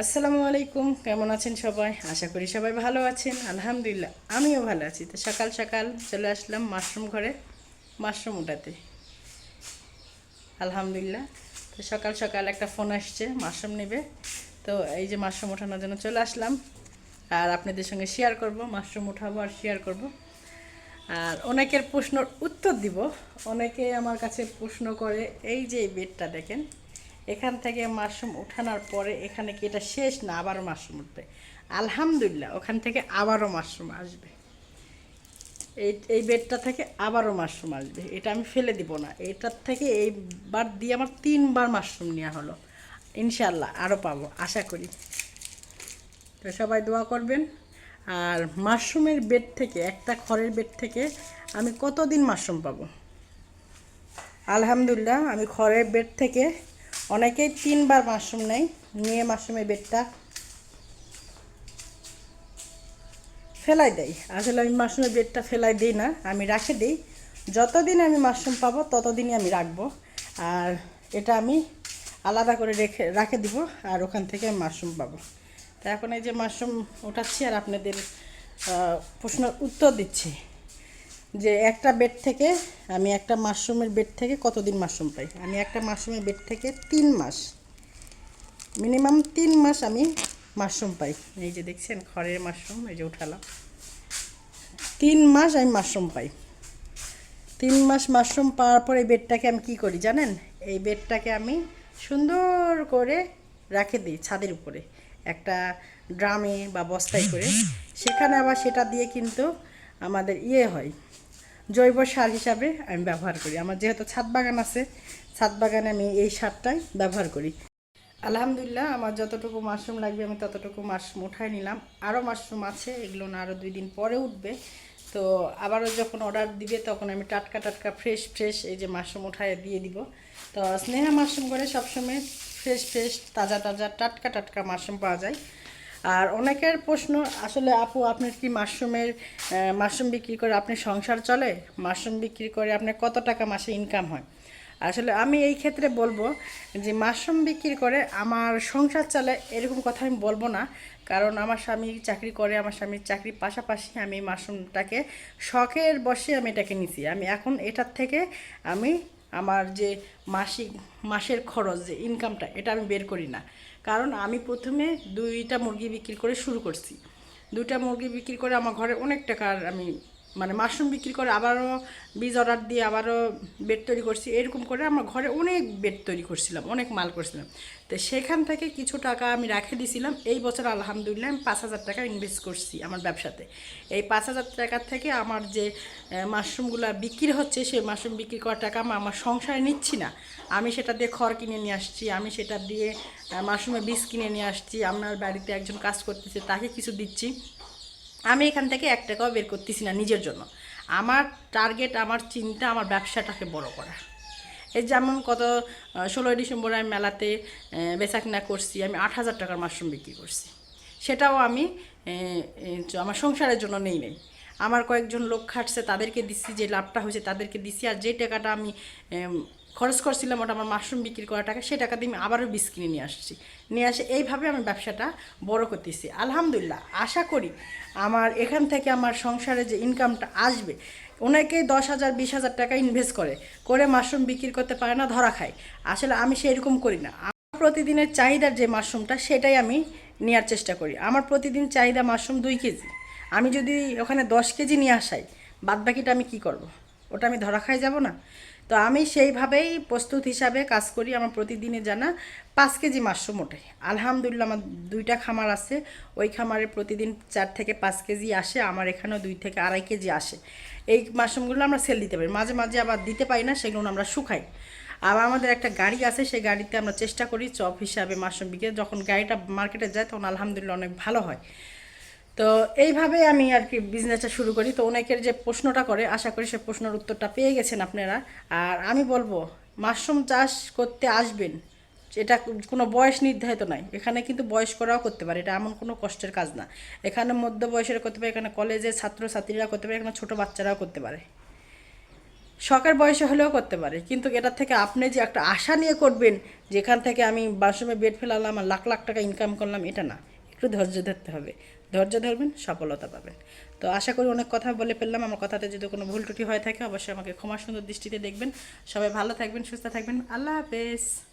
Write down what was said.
আসসালামু আলাইকুম, কেমন আছেন সবাই? আশা করি সবাই ভালো আছেন। আলহামদুলিল্লাহ, আমিও ভালো আছি। তো সকাল সকাল চলে আসলাম মাশরুম ঘরে, মাশরুম উঠাতে। আলহামদুলিল্লাহ, তো সকাল সকাল একটা ফোন আসছে, মাশরুম নেবে। তো এই যে মাশরুম ওঠানোর জন্য চলে আসলাম। আর আপনাদের সঙ্গে শেয়ার করব, মাশরুম উঠাবো আর শেয়ার করব। আর অনেকের প্রশ্নর উত্তর দিব। অনেকে আমার কাছে প্রশ্ন করে, এই যে এই বেডটা দেখেন এখান থেকে মাশরুম উঠানোর পরে এখানে কি এটা শেষ না আবারও মাশরুম উঠবে? আলহামদুলিল্লাহ, ওখান থেকে আবারও মাশরুম আসবে। এই এই বেডটা থেকে আবারও মাশরুম আসবে। এটা আমি ফেলে দিব না। এটার থেকে এইবার দিয়ে আমার তিনবার মাশরুম নেওয়া হলো। ইনশাল্লাহ আরও পাবো, আশা করি। তো সবাই দোয়া করবেন। আর মাশরুমের বেড থেকে, একটা খড়ের বেড থেকে আমি কতদিন মাশরুম পাবো? আলহামদুলিল্লাহ, আমি খড়ের বেড থেকে অনেকেই তিনবার মাশরুম নেয়, নিয়ে মাশরুমের বেডটা ফেলাই দেয়। আসলে আমি মাশরুমের বেডটা ফেলাই দিই না, আমি রাখে দিই। যতদিন আমি মাশরুম পাবো, ততদিনই আমি রাখব। আর এটা আমি আলাদা করে রেখে, রাখে দিব আর ওখান থেকে মাশরুম পাবো। তো এখন এই যে মাশরুম ওঠাচ্ছি আর আপনাদের প্রশ্নের উত্তর দিচ্ছি। যে একটা বেড থেকে আমি একটা মাশরুমের বেড থেকে কতদিন মাশরুম পাই? আমি একটা মাশরুমের বেড থেকে তিন মাস। মিনিমাম তিন মাস আমি মাশরুম পাই। এই যে দেখছেন, খড়ের মাশরুম এই যে উঠালাম। তিন মাস আমি মাশরুম পাই। তিন মাস মাশরুম পাওয়ার পর এই বেডটাকে আমি কি করি জানেন? এই বেডটাকে আমি সুন্দর করে রেখে দিই ছাদের উপরে। একটা ড্রামে বা বস্তায় করে। সেখানে আবার সেটা দিয়ে কিন্তু আমাদের ইয়ে হয়। জৈব সার হিসাবে আমি ব্যবহার করি। আমার যেহেতু ছাদ বাগান আছে, ছাদ বাগানে আমি এই সারটাই ব্যবহার করি। আলহামদুলিল্লাহ, আমার যতটুকু মাশরুম লাগবে আমি ততটুকু মাশরুম উঠাই নিলাম। আরও মাশরুম আছে, এগুলো না আরও দুই দিন পরে উঠবে। তো আবারও যখন অর্ডার দিবে, তখন আমি টাটকা টাটকা ফ্রেশ ফ্রেশ এই যে মাশরুম উঠায় দিয়ে দিব। তো স্নেহা মাশরুম করে সবসময় ফ্রেশ ফ্রেশ তাজা তাজা, টাটকা টাটকা মাশরুম পাওয়া যায়। আর অনেকের প্রশ্ন, আসলে আপু, আপনার কি মাশরুমের মাশরুম বিক্রি করে আপনি সংসার চলে? মাশরুম বিক্রি করে আপনার কত টাকা মাসে ইনকাম হয়? আসলে আমি এই ক্ষেত্রে বলব যে মাশরুম বিক্রি করে আমার সংসার চলে এরকম কথা আমি বলব না। কারণ আমার স্বামী চাকরি করে, আমার স্বামীর চাকরির পাশাপাশি আমি মাশরুমটাকে শখের বসে আমি এটাকে নিছি। আমি এখন এটার থেকে আমি আমার যে মাসিক, মাসের খরচ, যে ইনকামটা এটা আমি বের করি না। কারণ আমি প্রথমে দুইটা মুরগি বিক্রি করে শুরু করছি। দুটা মুরগি বিক্রি করে আমার ঘরে অনেক টাকার আমি মানে মাশরুম বিক্রি করে, আবারও বীজ অর্ডার দিয়ে আবারও বেড তৈরি করছি। এরকম করে আমার ঘরে অনেক বেড তৈরি করছিলাম, অনেক মাল করছিলাম। তো সেখান থেকে কিছু টাকা আমি রেখে দিয়েছিলাম এই বছর আলহামদুলিল্লাহ আমি পাঁচ হাজার টাকা ইনভেস্ট করছি আমার ব্যবসাতে। এই পাঁচ হাজার টাকা থেকে আমার যে মাশরুমগুলো বিক্রি হচ্ছে সেই মাশরুম বিক্রি করার টাকা আমি আমার সংসারে নিচ্ছি না। আমি সেটা দিয়ে খড় কিনে নিয়ে আসছি, আমি সেটা দিয়ে মাশরুমের বীজ কিনে নিয়ে আসছি আপনার বাড়িতে একজন কাজ করতেছে, তাকে কিছু দিচ্ছি। আমি এখান থেকে এক টাকাও বের করতেছি না নিজের জন্য। আমার টার্গেট আমার চিন্তা, আমার ব্যবসাটাকে বড় করা। এই যেমন কত ষোলোই ডিসেম্বর আমি মেলাতে বেচাকেনা করছি, আমি আট হাজার টাকার মাশরুম বিক্রি করছি। সেটাও আমি আমার সংসারের জন্য নেই নেই। আমার কয়েকজন লোক খাটছে, তাদেরকে দিচ্ছি, যে লাভটা হয়েছে তাদেরকে দিচ্ছি, আর যে টাকাটা আমি খরচ করছিলাম ওটা আমার মাশরুম বিক্রি করা টাকা, সেই টাকা দিয়ে আমি আবারও বীজ কিনে নিয়ে আসছি। নিয়ে আসে, এইভাবে আমি ব্যবসাটা বড় করতেছি। আলহামদুলিল্লাহ, আশা করি আমার এখান থেকে আমার সংসারে যে ইনকামটা আসবে, অনেকে দশ হাজার, বিশ হাজার টাকা ইনভেস্ট করে করে মাশরুম বিক্রি করতে পারে না, ধরা খায়। আসলে আমি সেরকম করি না। আমার প্রতিদিনের চাহিদার যে মাশরুমটা, সেটাই আমি নেওয়ার চেষ্টা করি। আমার প্রতিদিন চাহিদা মাশরুম দুই কেজি। আমি যদি ওখানে দশ কেজি নিয়ে আসাই বাদ বাকিটা আমি কি করব। ওটা আমি ধরা খাই যাব না। তো আমি সেইভাবেই প্রস্তুত হিসাবে কাজ করি আমার প্রতিদিনে জানা পাঁচ কেজি মাশরুম ওঠে। আলহামদুলিল্লাহ আমার দুইটা খামার আছে, ওই খামারে প্রতিদিন চার থেকে পাঁচ কেজি আসে, আমার এখানেও দুই থেকে আড়াই কেজি আসে। এই মাশরুমগুলো আমরা সেল দিতে পারি। মাঝে মাঝে আবার দিতে পারি না, সেগুলো আমরা শুকাই। আবার আমাদের একটা গাড়ি আছে, সেই গাড়িতে আমরা চেষ্টা করি চপ হিসাবে মাশরুম বিকে যখন গাড়িটা মার্কেটে যায়, তখন আলহামদুলিল্লাহ অনেক ভালো হয়। তো এইভাবে আমি আর কি বিজনেসটা শুরু করি। তো অনেকের যে প্রশ্নটা করে, আশা করি সে প্রশ্নের উত্তরটা পেয়ে গেছেন আপনারা। আর আমি বলব, মাশরুম চাষ করতে আসবেন, এটা কোনো বয়স নির্ধারিত নয়। এখানে কিন্তু বয়স করাও করতে পারে, এটা এমন কোনো কষ্টের কাজ না। এখানে মধ্য বয়সের করতে পারে, এখানে কলেজের ছাত্রছাত্রীরা করতে পারে, এখানে ছোটো বাচ্চারাও করতে পারে। শখের বয়সে হলেও করতে পারে, কিন্তু এটার থেকে আপনি যে একটা আশা নিয়ে করবেন, যেখান থেকে আমি বাথরুমে বেড ফেলালাম আর লাখ লাখ টাকা ইনকাম করলাম, এটা না। একটু ধৈর্য ধরতে হবে। ধৈর্য ধরবেন, সফলতা পাবেন। তো আশা করি অনেক কথা বলে ফেললাম। আমার কথাতে যদি কোনো ভুল ত্রুটি হয়ে থাকে, অবশ্যই আমাকে ক্ষমা সুন্দর দৃষ্টিতে দেখবেন। সবাই ভালো থাকবেন, সুস্থ থাকবেন। আল্লাহ হাফেজ।